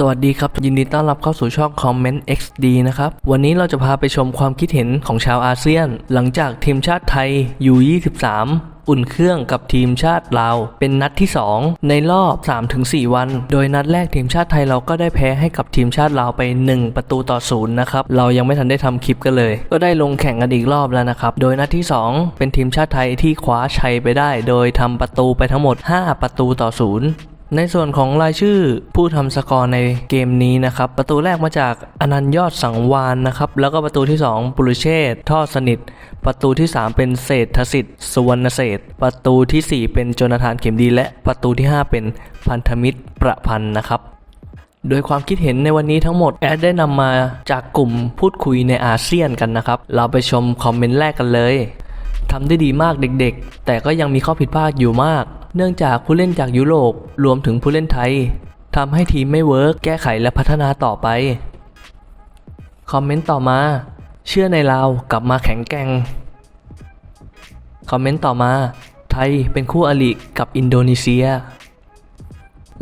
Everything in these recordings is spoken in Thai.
สวัสดีครับ ยินดีต้อนรับเข้าสู่ช่อง Comment XD นะครับ วันนี้เราจะพาไปชมความคิดเห็นของชาวอาเซียน หลังจากทีมชาติไทย U23 อุ่นเครื่องกับทีมชาติลาว เป็นนัดที่ 2 ในรอบ 3-4 วัน โดยนัดแรกทีมชาติไทยเราก็ได้แพ้ให้กับทีมชาติลาวไป 1 ประตูต่อศูนย์นะครับ เรายังไม่ทันได้ทำคลิปกันเลย ก็ได้ลงแข่งกันอีกรอบแล้วนะครับ โดยนัดที่ 2 เป็นทีมชาติไทยที่คว้าชัยไปได้ โดยทำประตูไปทั้งหมด 5 ประตูต่อศูนย์ ในส่วนของรายชื่อผู้ทำสกอร์ในเกมนี้นะครับ ประตูแรกมาจากอนันยอดสังวานนะครับ แล้วก็ประตูที่ 2 ปุรุเชษทอดสนิท ประตูที่ 3 เป็นเศรษฐสิทธิ์สุวรรณเศษประตูทีสี่4 เป็นโจนาธานเข็มดีและประตูที่ 5 เป็นพันธมิตรประพันธ์นะครับโดยความคิดเห็นในวันนี้ทั้งหมดแอดได้นำมาจากกลุ่มพูดคุยในอาเซียนกันนะครับ เราไปชมคอมเมนต์แรกกันเลยทำได้ดีมากเด็กๆ แต่ก็ยังมีข้อผิดพลาดอยู่มาก เนื่องจากผู้เล่นจากยุโรปรวมถึงผู้เล่นไทยทำให้ทีมไม่เวิร์กแก้ไขและพัฒนาต่อไปคอมเมนต์ต่อมา เชื่อในเราวกลับมาแข็งแกร่งคอมเมนต์ต่อมา ไทยเป็นคู่อริกับอินโดนีเซีย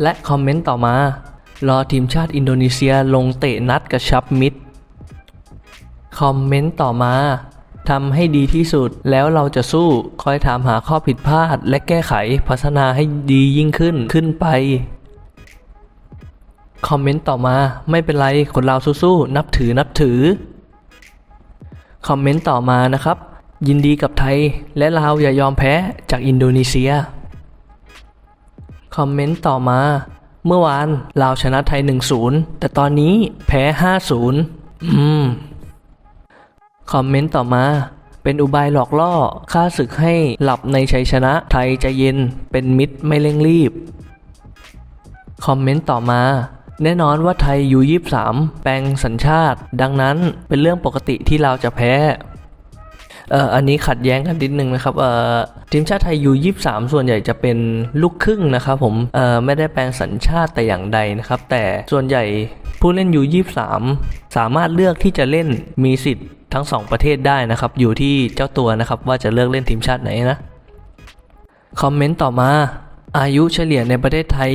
และคอมเมนต์ต่อมา รอทีมชาติอินโดนีเซียลงเตะนัดกระชับมิตรคอมเมนต์ต่อมา ทำให้ดีที่สุด แล้วเราจะสู้คอยถามหาข้อผิดพลาด และแก้ไขพัฒนาให้ดียิ่งขึ้นขึ้นไปคอมเมนต์ต่อมาไม่เป็นไรคนเราสู้ๆนับถือนับถือคอมเมนต์ต่อมานะครับ ยินดีกับไทย และลาวอย่ายอมแพ้จากอินโดนีเซียคอมเมนต์ต่อมา เมื่อวานลาวชนะไทย 1-0 แต่ตอนนี้แพ้ 5-0 อืม คอมเมนต์ต่อมาเป็นอุบายหลอกล่อค่าศึกให้หลับในชัยชนะไทยใจเย็นเป็นมิตรไม่เร่งรีบ คอมเมนต์ต่อมา แน่นอนว่าไทยยูยี่สามแปลงสัญชาติ ดังนั้นเป็นเรื่องปกติที่เราจะแพ้เอ่ออันนี้ขัดแย้งกันนิดนึงนะครับเอ่อทีมชาติไทยยูยี่สามส่วนใหญ่จะเป็นลูกครึ่งนะครับผมเอ่อไม่ได้แปลงสัญชาติแต่อย่างใดนะครับ แต่ส่วนใหญ่ผู้เล่นยูยี่สามสามารถเลือกที่จะเล่นมีสิทธิ์ ทั้งสองประเทศได้นะครับ อยู่ที่เจ้าตัวนะครับว่าจะเลือกเล่นทีมชาติไหนนะ คอมเมนต์ต่อมา อายุเฉลี่ยในประเทศไทย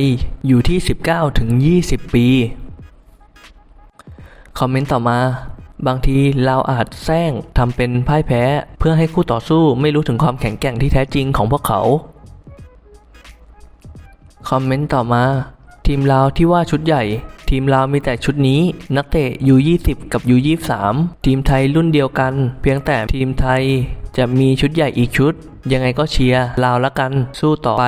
อยู่ที่ 19ถึง20 ปี คอมเมนต์ต่อมา บางทีเราอาจแซงทำเป็นพ่ายแพ้ เพื่อให้คู่ต่อสู้ไม่รู้ถึงความแข็งแกร่งที่แท้จริงของพวกเขา คอมเมนต์ต่อมา ทีมลาที่ว่าชุดใหญ่ ทีมลาวมีแต่ชุดนี้ นักเตะ U20 กับ U23 ทีมไทยรุ่นเดียวกัน เพียงแต่ทีมไทยจะมีชุดใหญ่อีกชุด ยังไงก็เชียร์ลาวละกันสู้ต่อไป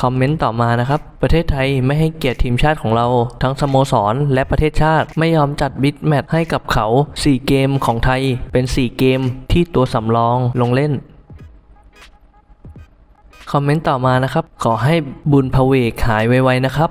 คอมเมนต์ต่อมานะครับ ประเทศไทยไม่ให้เกียรติทีมชาติของเรา ทั้งสโมสร และประเทศชาติไม่ยอมจัดบิ๊กแมตช์ให้กับเขา 4 เกมของไทยเป็น 4 เกมที่ตัวสำรองลงเล่น คอมเมนต์ต่อมานะครับ ขอให้บุญพเวกหายไวๆนะครับ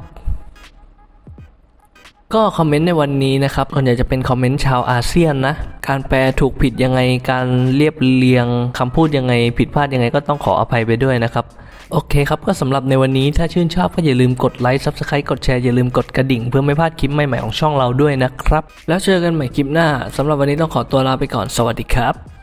ก็คอมเมนต์ในวันนี้นะครับส่วนใหญ่จะเป็นคอมเมนต์ชาวอาเซียนนะ การแปลถูกผิดยังไง การเรียบเรียงคำพูดยังไง ผิดพลาดยังไงก็ต้องขออภัยไปด้วยนะครับ โอเคครับ ก็สำหรับในวันนี้ถ้าชื่นชอบก็อย่าลืมกดไลค์ Subscribe กดแชร์อย่าลืมกดกระดิ่ง เพื่อไม่พลาดคลิปใหม่ๆของช่องเราด้วยนะครับ แล้วเจอกันใหม่คลิปหน้าสำหรับวันนี้ต้องขอตัวลาไปก่อนสวัสดีครับ